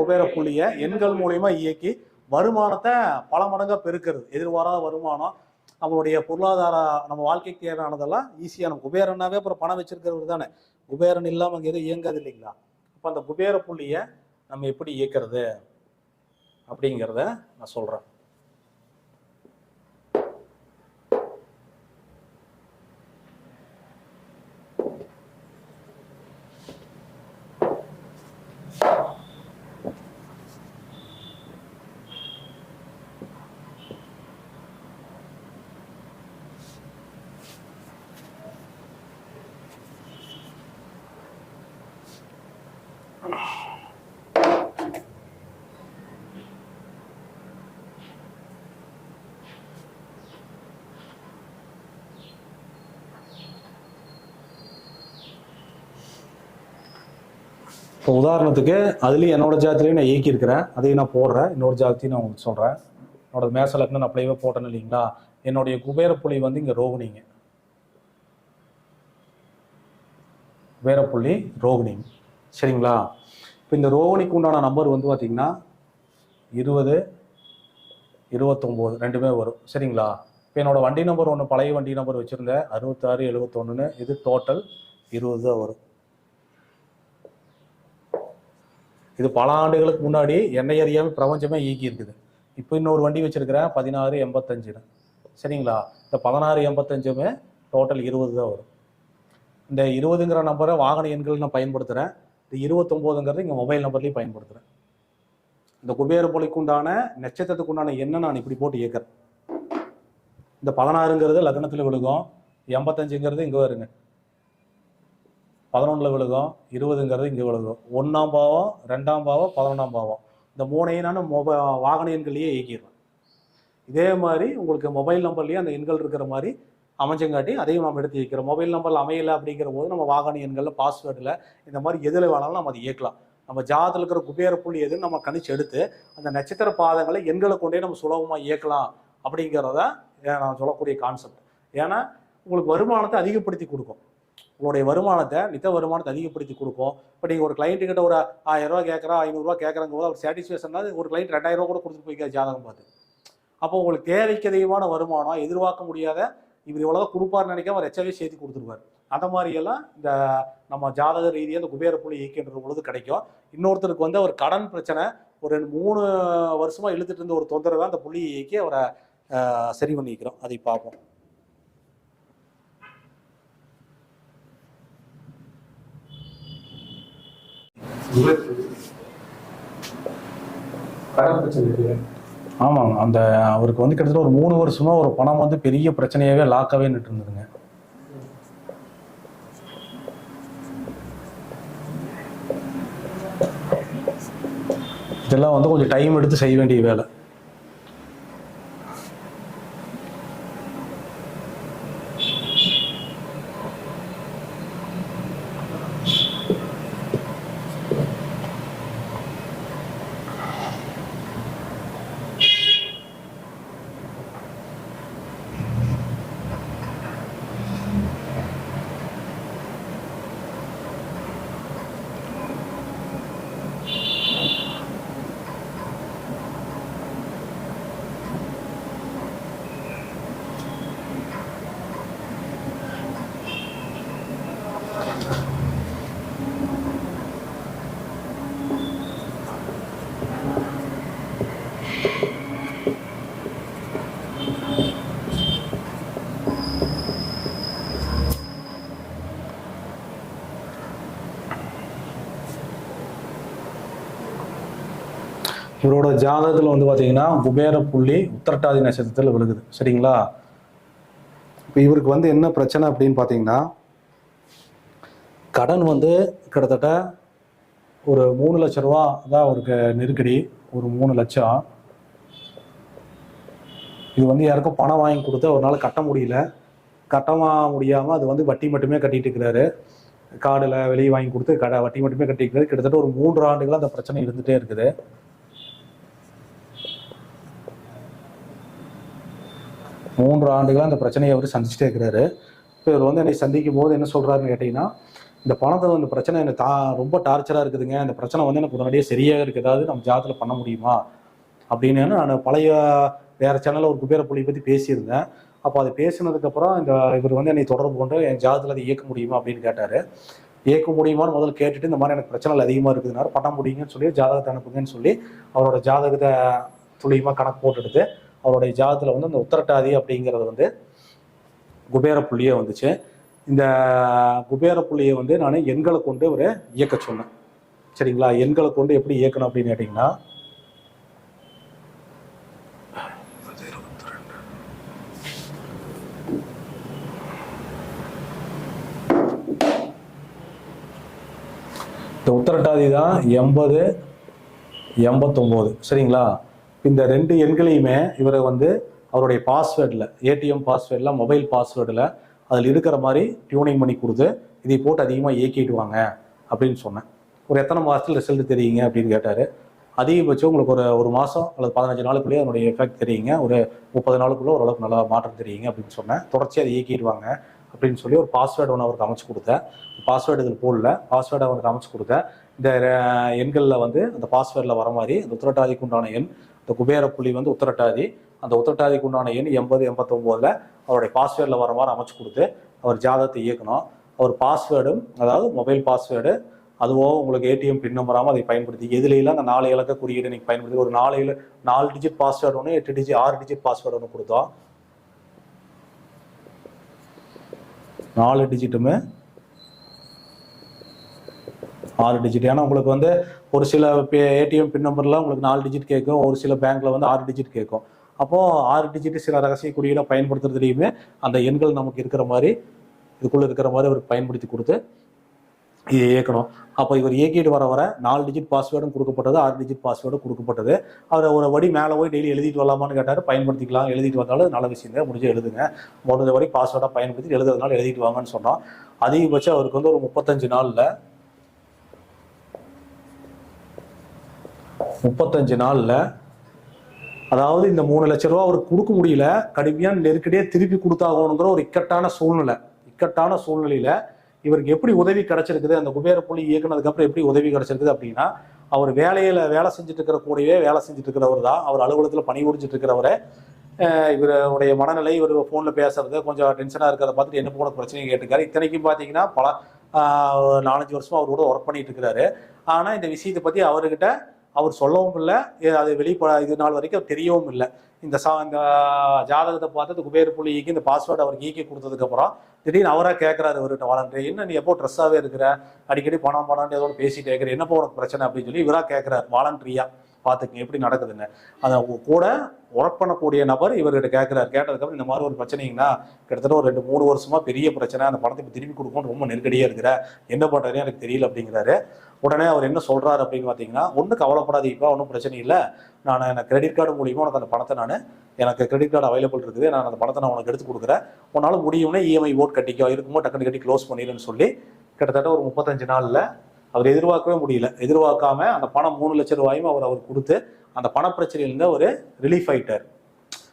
குபேர புள்ளியை எண்கள் மூலியமா இயக்கி வருமானத்தை பல மடங்காக பெருக்கிறது. எதிர்பாராத வருமானம் நம்மளுடைய பொருளாதார நம்ம வாழ்க்கைக்கு தேவையானதெல்லாம் ஈஸியாக நம்ம குபேரனாவே அப்புறம் பணம் வச்சிருக்கிறவர் தானே. குபேரன் இல்லாமல் அங்கே எதுவும் இயங்காது இல்லைங்களா? அப்போ அந்த குபேர புள்ளியை நம்ம எப்படி இயக்கிறது அப்படிங்கிறத நான் சொல்கிறேன் இப்போ உதாரணத்துக்கு அதுலேயும் என்னோட ஜாதத்துலேயும் நான் இயக்கியிருக்கிறேன். அதையும் நான் போடுறேன். இன்னொரு ஜாதத்தையும் நான் உங்களுக்கு சொல்கிறேன் என்னோட மேசலக்கு நான் அப்படியே போட்டேன் இல்லைங்களா? என்னுடைய குபேர புள்ளி வந்து இங்கே ரோகிணிங்க. குபேர புள்ளி சரிங்களா? இப்போ இந்த ரோகிணிக்கு உண்டான நம்பர் வந்து பார்த்தீங்கன்னா இருபது இருபத்தொம்போது ரெண்டுமே வரும். சரிங்களா? இப்போ என்னோடய வண்டி நம்பர் ஒன்று பழைய வண்டி நம்பர் வச்சுருந்தேன். அறுபத்தாறு எழுபத்தொன்னுன்னு இது டோட்டல் இருபது தான் வரும். இது பல ஆண்டுகளுக்கு முன்னாடி என்னை அறியாமல் பிரபஞ்சமே இயக்கி இருக்குது. இப்போ இன்னொரு வண்டி வச்சிருக்கிறேன் பதினாறு எண்பத்தஞ்சுன்னு சரிங்களா? இந்த பதினாறு எண்பத்தஞ்சுமே டோட்டல் இருபது தான் வரும். இந்த இருபதுங்கிற நம்பரை வாகன எண்கள் நான் பயன்படுத்துகிறேன் இந்த இருபத்தொம்போதுங்கிறது இங்கே மொபைல் நம்பர்லேயும் பயன்படுத்துகிறேன் இந்த குபேர பொலிக்குண்டான நட்சத்திரத்துக்கு உண்டான எண்ணை நான் இப்படி போட்டு இயக்கிறேன். இந்த பதினாறுங்கிறது லக்னத்தில் விழுகும். எண்பத்தஞ்சுங்கிறது இங்கே வருங்க. பதினொன்றில் விழுகும் இருபதுங்கிறது இங்கே விழுகும். ஒன்றாம் பாவம் ரெண்டாம் பாவம் பதினொன்றாம் பாவம். இந்த மூணையும் நான் மொபை வாகன எண்கள்லேயே இயக்கிடுவேன். இதே மாதிரி உங்களுக்கு மொபைல் நம்பர்லேயே அந்த எண்கள் இருக்கிற மாதிரி அமைஞ்சங்காட்டி அதையும் நம்ம எடுத்து இயக்கிறோம் மொபைல் நம்பரில் அமையலை அப்படிங்கிற போது நம்ம வாகன எண்களில் பாஸ்வேர்டில் இந்த மாதிரி எதில் வேணாலும் நம்ம அதை இயக்கலாம். நம்ம ஜாதத்தில் இருக்கிற குபேர புள்ளி எதுன்னு நம்ம கணிச்சு எடுத்து அந்த நட்சத்திர பாதங்களை எண்களை கொண்டே நம்ம சுலபமாக இயக்கலாம் அப்படிங்கிறத நான் சொல்லக்கூடிய கான்செப்ட் ஏன்னா உங்களுக்கு வருமானத்தை அதிகப்படுத்தி கொடுக்கும். உங்களுடைய வருமானத்தை நித்த வருமானத்தை அதிகப்படுத்தி கொடுப்போம் இப்போ நீங்கள் ஒரு client கிட்ட ஒரு ஆயிரரூவா ரூபா கேட்குறா ஐநூறுரூவா கேட்குறங்க போது அவர் சாட்டிஸ்ஃபேக்ஷன் ஒரு கிளைண்ட் ரெண்டாயிரம் ரூபா கூட கொடுத்துட்டு போய்க்காது ஜாதகம் பார்த்து. அப்போ உங்களுக்கு தேவைக்கு அதிகமான வருமானம் எதிர்பார்க்க முடியாத இவர் இவ்வளோதான் கொடுப்பாருன்னு நினைக்காம அவர் எச்சவே சேர்த்து கொடுத்துருவார். அந்த மாதிரியெல்லாம் இந்த நம்ம ஜாதக ரீதியாக இந்த குபேர புள்ளி இயக்கின்ற பொழுது கிடைக்கும். இன்னொருத்தருக்கு வந்து அவர் கடன் பிரச்சனை ஒரு மூணு வருஷமாக இழுத்துட்டு இருந்த ஒரு தொந்தரவை அந்த புள்ளி இயக்கி அவரை சரி பண்ணிக்கிறோம். அதை பார்ப்போம் கடன் பிரச்சனை இருக்கு ஆமாங்க. அந்த அவருக்கு வந்து கிட்டத்தட்ட ஒரு மூணு வருஷமா ஒரு பணம் வந்து பெரிய பிரச்சனையாவே லாக்காவே நிட்டு இருந்ததுங்க இதெல்லாம் வந்து கொஞ்சம் டைம் எடுத்து செய்ய வேண்டிய வேலை. இவரோட ஜாதகத்தில் வந்து பார்த்தீங்கன்னா குபேர புள்ளி உத்திரட்டாதி நட்சத்திரத்தில் விழுகுது. சரிங்களா? இப்போ இவருக்கு வந்து என்ன பிரச்சனை அப்படின்னு பார்த்தீங்கன்னா கடன் வந்து கிட்டத்தட்ட ஒரு மூணு லட்ச ரூபா தான் அவருக்கு நெருக்கடி. ஒரு மூணு லட்சம். இது வந்து யாருக்கும் பணம் வாங்கி கொடுத்து அவரால் கட்ட முடியல. கட்டமா முடியாமல் அது வந்து வட்டி மட்டுமே கட்டிட்டு இருக்கிறாரு. காடில் வெளியே வாங்கி கொடுத்து கடை வட்டி மட்டுமே கட்டிக்கிறாரு கிட்டத்தட்ட ஒரு மூன்று ஆண்டுகளா அந்த பிரச்சனை இருந்துகிட்டே இருக்குது. மூன்று ஆண்டுகளாக அந்த பிரச்சனையை அவர் சந்திச்சுட்டே இருக்கிறாரு. இப்போ இவர் வந்து என்னை சந்திக்கும் போது என்ன சொல்கிறாருன்னு கேட்டிங்கன்னா இந்த பணத்தை வந்து பிரச்சனை எனக்கு தா ரொம்ப டார்ச்சராக இருக்குதுங்க. இந்த பிரச்சனை வந்து எனக்கு உடனடியாக சரியாக இருக்குது ஏதாவது நம்ம ஜாதத்தில் பண்ண முடியுமா? அப்படின்னு நான் பழைய வேறு சேனலில் ஒரு குபேர புள்ளி பற்றி பேசியிருந்தேன். அப்போ அது பேசினதுக்கப்புறம் இந்த இவர் வந்து என்னை தொடர்பு கொண்டு என் ஜாதத்தில் அதை இயக்க முடியுமா அப்படின்னு கேட்டார். இயக்க முடியுமான்னு முதல்ல கேட்டுட்டு இந்த மாதிரி எனக்கு பிரச்சனைகள் அதிகமாக இருக்குதுனால பண்ண முடியுங்கன்னு சொல்லி ஜாதகத்தை அனுப்புங்கன்னு சொல்லி அவரோட ஜாதகத்தை துல்லியமாக கணக்கு போட்டுடுது அவருடைய ஜாதத்தில் வந்து அந்த உத்தரட்டாதி அப்படிங்கிறது வந்து குபேர புள்ளியே வந்துச்சு. இந்த குபேர புள்ளியை வந்து நான் எண்களை கொண்டு ஒரு இயக்க சொன்னேன். சரிங்களா? எண்களை கொண்டு எப்படி இயக்கணும் அப்படின்னு கேட்டிங்கன்னா இந்த உத்தரட்டாதி தான் எண்பது எண்பத்தொம்போது. சரிங்களா? இந்த ரெண்டு எண்களையுமே இவரை வந்து அவருடைய பாஸ்வேர்டில் ஏடிஎம் பாஸ்வேர்டில் மொபைல் பாஸ்வேர்டில் அதில் இருக்கிற மாதிரி டியூனிங் பண்ணி கொடுத்து இதை போட்டு அதிகமாக இயக்கிடுவாங்க அப்படின்னு சொன்னேன். ஒரு எத்தனை மாதத்தில் ரிசல்ட் தெரியுங்க அப்படின்னு கேட்டார். அதிகபட்சம் உங்களுக்கு ஒரு ஒரு மாதம் அல்லது பதினஞ்சு நாளுக்குள்ளேயே அதனுடைய எஃபெக்ட் தெரியுங்க. ஒரு முப்பது நாளுக்குள்ளே ஓரளவுக்கு நல்லா மாற்றம் தெரியுங்க அப்படின்னு சொன்னேன். தொடர்ச்சியாக அதை இயக்கிடுவாங்க அப்படின்னு சொல்லி ஒரு பாஸ்வேர்டு ஒன்று அவருக்கு அமைச்சு கொடுத்தேன். பாஸ்வேர்டு இதில் போடல. பாஸ்வேர்டு அவருக்கு அமைச்சு கொடுத்தேன். இந்த எண்களில் வந்து அந்த பாஸ்வேர்டில் வர மாதிரி அந்த உத்திரட்டாதிக்கு உண்டான எண் இந்த குபேர புள்ளி வந்து உத்தரட்டாதி. அந்த உத்தரட்டாதிக்கு உண்டான எண் எண்பது எண்பத்தொம்போதில் அவருடைய பாஸ்வேர்டில் வர மாதிரி அமைச்சு கொடுத்து அவர் ஜாதகத்தை இயக்கணும். அவர் பாஸ்வேர்டும் அதாவது மொபைல் பாஸ்வேர்டு அதுவோ உங்களுக்கு ஏடிஎம் பின் நம்பராமல் அதை பயன்படுத்தி எதுலையெல்லாம் அந்த நாலு இலக்க குறியீடு நீங்கள் பயன்படுத்தி ஒரு நாலு இல நாலு டிஜிட் பாஸ்வேர்டு ஒன்று எட்டு டிஜிட் ஆறு டிஜிட் பாஸ்வேர்டு ஒன்று கொடுத்தோம். நாலு டிஜிட்டுமே ஆறு டிஜிட் ஏன்னா உங்களுக்கு வந்து ஒரு சில ஏடிஎம் பின் நம்பர்லாம் உங்களுக்கு நாலு டிஜிட் கேட்கும். ஒரு சில பேங்க்ல வந்து ஆறு டிஜிட் கேட்கும். அப்போ ஆறு டிஜிட் சில ரகசிய குறியீடாக பயன்படுத்துறதுலையுமே அந்த எண்கள் நமக்கு இருக்கிற மாதிரி இதுக்குள்ள இருக்கிற மாதிரி அவருக்கு பயன்படுத்தி கொடுத்து இதை இயக்கணும். அப்போ இவர் இயக்கிட்டு வர வர நாலு டிஜிட் பாஸ்வேர்டும் கொடுக்கப்பட்டது ஆறு டிஜிட் பாஸ்வேர்டும் கொடுக்கப்பட்டது. அவர் ஒரு வடி மேலே போய் டெய்லி எழுதிட்டு வரலாமான்னு கேட்டார். பயன்படுத்திக்கலாம். எழுதிட்டு வந்தாலும் நல்ல விஷயம் தான் முடிஞ்சு எழுதுங்க. முடிஞ்ச வரை பாஸ்வேர்டாக பயன்படுத்தி எழுதுறதுனால எழுதிட்டு வாங்கன்னு சொன்னோம் அதிகபட்சம் அவருக்கு வந்து ஒரு முப்பத்தஞ்சு நாளில் முப்பத்தஞ்சு நாளில் அதாவது இந்த மூணு லட்ச ரூபா அவருக்கு கொடுக்க முடியல கடுமையான நெருக்கடியே திருப்பி கொடுத்தாகணுங்கிற ஒரு இக்கட்டான சூழ்நிலை. இக்கட்டான சூழ்நிலையில இவருக்கு எப்படி உதவி கிடைச்சிருக்குது அந்த குபேர புள்ளி இயக்குனதுக்கு அப்புறம் எப்படி உதவி கிடைச்சிருக்குது அப்படின்னா அவர் வேலையில வேலை செஞ்சுட்டு இருக்கிற கூடவே வேலை செஞ்சுட்டு இருக்கிறவர் தான். அவர் அலுவலகத்தில் பணி முடிஞ்சிட்டு இருக்கிறவரை இவருடைய மனநிலை இவர் ஃபோனில் பேசுறது கொஞ்சம் டென்ஷனாக இருக்கிறத பார்த்துட்டு என்ன போன பிரச்சனையை கேட்டுக்காரு இத்தனைக்கும் பார்த்தீங்கன்னா பல நாலஞ்சு வருஷமா அவர் கூட ஒர்க் பண்ணிட்டு இருக்கிறாரு ஆனால் இந்த விஷயத்தை பற்றி அவர்கிட்ட அவர் சொல்லவும் இல்லை. அது வெளிப்பட இது நாள் வரைக்கும் தெரியவும் இல்லை. இந்த சா இந்த ஜாதகத்தை பார்த்து குபேர் புள்ளிக்கு இந்த பாஸ்வேர்டு அவருக்கு ஈக்கி கொடுத்ததுக்கப்புறம் திடீர்னு அவராக கேட்குறாரு இவர்கிட்ட வாலண்டரி என்ன நீ எப்போ ட்ரெஸ்ஸாகவே இருக்கிற? அடிக்கடி பணம் பணம்னு ஏதோ ஒன்று பேசிட்டே இருக்கிற என்னப்போ உனக்கு பிரச்சனை? அப்படின்னு சொல்லி இவராக கேட்குறாரு வாலண்டரியா பார்த்துக்கங்க எப்படி நடக்குதுன்னு. அதை கூட ஒர்க் பண்ணக்கூடிய நபர் இவர்கிட்ட கேட்குறாரு. கேட்டதுக்கப்புறம் இந்த மாதிரி ஒரு பிரச்சனைங்கன்னா கிட்டத்தட்ட ஒரு ரெண்டு மூணு வருஷமா பெரிய பிரச்சனை. அந்த பணத்தை இப்போ திரும்பி கொடுக்கணும் ரொம்ப நெருக்கடியாக இருக்கிற என்ன பண்ணுறதுன்னு எனக்கு தெரியல அப்படிங்கிறாரு. உடனே அவர் என்ன சொல்கிறாரு அப்படின்னு பார்த்தீங்கன்னா ஒன்றும் கவலைப்படாதீப்பா ஒன்றும் பிரச்சனை இல்லை. நான் எனக்கு கிரெடிட் கார்டு மூலியமாக உனக்கு அந்த பணத்தை நான் எனக்கு கிரெடிட் கார்டு அவைலபிள் இருக்குது. நான் அந்த பணத்தை நான் உனக்கு எடுத்து கொடுக்குறேன். உன்னால் முடியும்னா இஎம்ஐ ஓட் கட்டிக்கோ. இருக்குமோ டக்குன்னு கட்டி க்ளோஸ் பண்ணிடுன்னு சொல்லி கிட்டத்தட்ட ஒரு முப்பத்தஞ்சு நாளில் அவர் எதிர்பார்க்கவே முடியல. எதிர்பார்க்காம அந்த பணம் மூணு லட்சம் ரூபாயும் அவர் அவர் கொடுத்து அந்த பண பிரச்சனையிலிருந்து அவர் ரிலீஃப் ஆயிட்டார்.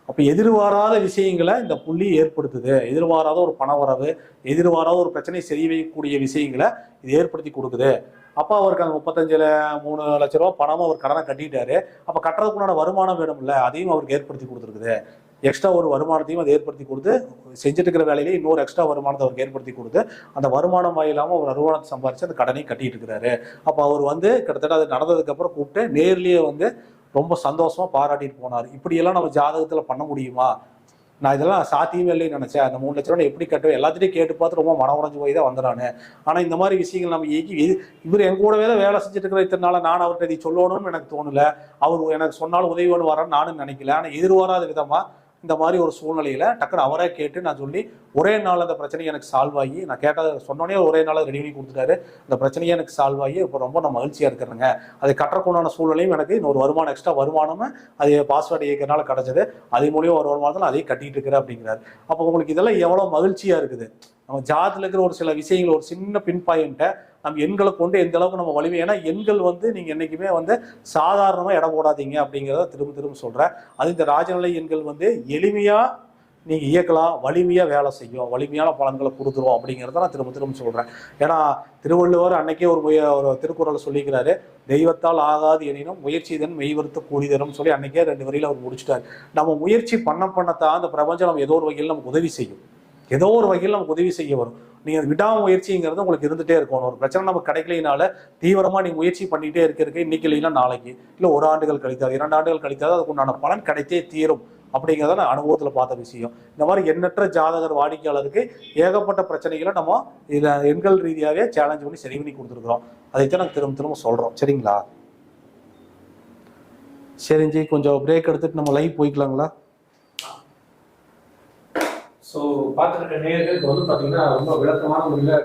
அப்போ எதிர்பாராத விஷயங்களை இந்த புள்ளி ஏற்படுத்துது. எதிர்பாராத ஒரு பண வரவு எதிர்பாராத ஒரு பிரச்சனை சரி வைக்கக்கூடிய விஷயங்களை இது ஏற்படுத்தி கொடுக்குது. அப்போ அவருக்கு அந்த முப்பத்தஞ்சுல மூணு லட்ச ரூபா பணமும் அவர் கடனை கட்டிட்டாரு. அப்போ கட்டுறதுக்குண்டான வருமானம் வேணும்ல அதையும் அவருக்கு ஏற்படுத்தி கொடுத்துருக்குது. எக்ஸ்ட்ரா ஒரு வருமானத்தையும் அதை ஏற்படுத்தி கொடுத்து செஞ்சுட்டு இருக்கிற வேலையிலே இன்னொரு எக்ஸ்ட்ரா வருமானத்தை அவருக்கு ஏற்படுத்தி கொடுத்து அந்த வருமானம் வாயிலாமல் அவர் வருமானத்தை சம்பாரிச்சு அந்த கடனையும் கட்டிட்டு இருக்கிறாரு அப்போ அவர் வந்து கிட்டத்தட்ட அது நடந்ததுக்கப்புறம் கூப்பிட்டு நேர்லேயே வந்து ரொம்ப சந்தோஷமாக பாராட்டிட்டு போனார். இப்படியெல்லாம் நம்ம ஜாதகத்தில் பண்ண முடியுமா? நான் இதெல்லாம் சாத்தியமே இல்லைன்னு நினைச்சேன். அந்த மூணு லட்ச ரூபாய் எப்படி கட்டுவேன்? எல்லாத்தையும் கேட்டு பார்த்து ரொம்ப மன உடஞ்சு போய் தான் வந்துடானு ஆனால் இந்த மாதிரி விஷயங்கள் நம்ம இயக்கி இவர் என் கூடவே தான் வேலை செஞ்சுட்டு இருக்கிற இத்தனை நான் அவர்கிட்ட இதை சொல்லணும்னு எனக்கு தோணல. அவர் எனக்கு சொன்னாலும் உதவி பண்ண வரான்னு நானும் நினைக்கல. ஆனால் எதிர்வாராத விதமாக இந்த மாதிரி ஒரு சூழ்நிலையில டக்குனு அவரே கேட்டு நான் சொல்லி ஒரே நாள் அந்த பிரச்சனை எனக்கு சால்வ் ஆகி நான் கேட்டதை சொன்னோடனே ஒரே நாள் ரெடி பண்ணி கொடுத்துட்டாரு. அந்த பிரச்சனையை எனக்கு சால்வ் ஆகி இப்போ ரொம்ப நான் மகிழ்ச்சியாக இருக்கிறேங்க. அதை கட்டுறக்குண்டான சூழ்நிலையும் எனக்கு இன்னொரு வருமானம் எக்ஸ்ட்ரா வருமானமும் அது பாஸ்வேர்டு இயக்கிறனால கிடைச்சது. அது மூலியம் ஒரு வருமானத்தில் அதையும் கட்டிட்டு இருக்கிறேன் அப்படிங்கிறாரு. அப்போ உங்களுக்கு இதெல்லாம் எவ்வளோ மகிழ்ச்சியாக இருக்குது? நம்ம ஜாதத்தில் இருக்கிற ஒரு சில விஷயங்கள் ஒரு சின்ன பின் பாயிண்ட்டை நம்ம எண்களை கொண்டு எந்த அளவுக்கு நம்ம வலிமை ஏன்னா எண்கள் வந்து நீங்கள் என்றைக்குமே வந்து சாதாரணமாக இடம் போடாதீங்க அப்படிங்கிறத திரும்ப திரும்ப சொல்கிறேன் அது இந்த ராஜநிலை எண்கள் வந்து எளிமையாக நீங்கள் இயக்கலாம் வலிமையாக வேலை செய்யும் வலிமையான பலன்களை கொடுத்துருவோம் அப்படிங்கிறத நான் திரும்ப திரும்ப சொல்கிறேன் ஏன்னா திருவள்ளுவர் அன்னைக்கே ஒரு முய ஒரு திருக்குறளை சொல்லிக்கிறாரு தெய்வத்தால் ஆகாது எனினும் முயற்சி தன் மெய்வருத்த கூடிதரும் சொல்லி அன்னைக்கே ரெண்டு வரையில் அவர் முடிச்சிட்டார். நம்ம முயற்சி பண்ண பண்ணத்தான் அந்த பிரபஞ்சம் நம்ம ஏதோ ஒரு வகையில் நமக்கு உதவி செய்யும். ஏதோ ஒரு வகையில் நமக்கு உதவி செய்ய வரும். நீங்க விடாமுயற்சிங்கிறது உங்களுக்கு இருந்துகிட்டே இருக்கணும். ஒரு பிரச்சனை நமக்கு கிடைக்கலைனால தீவிரமாக நீங்கள் முயற்சி பண்ணிகிட்டே இருக்க இருக்க இன்னைக்கு இல்லைன்னா நாளைக்கு இல்லை ஒரு ஆண்டுகள் கழித்தாது இரண்டு ஆண்டுகள் கழித்தாது அதுக்கு உண்டான பலன் கிடைத்தே தீரும். அப்படிங்கிறத நான் அனுபவத்தில் பார்த்த விஷயம். இந்த மாதிரி எண்ணற்ற ஜாதகர் வாடிக்கையாளருக்கு ஏகப்பட்ட பிரச்சனைகளை நம்ம இதில் எண்கள் ரீதியாகவே சேலஞ்ச் பண்ணி சரி பண்ணி கொடுத்துருக்குறோம். அதைத்தான் நாங்கள் திரும்ப திரும்ப சொல்கிறோம் சரிங்களா? சரிஞ்சி கொஞ்சம் பிரேக் எடுத்துட்டு நம்ம லைவ் போய்க்கலாங்களா? ஸோ பார்த்துருக்க நேயர்களுக்கு வந்து பார்த்தீங்கன்னா ரொம்ப விளக்கமான முறையில்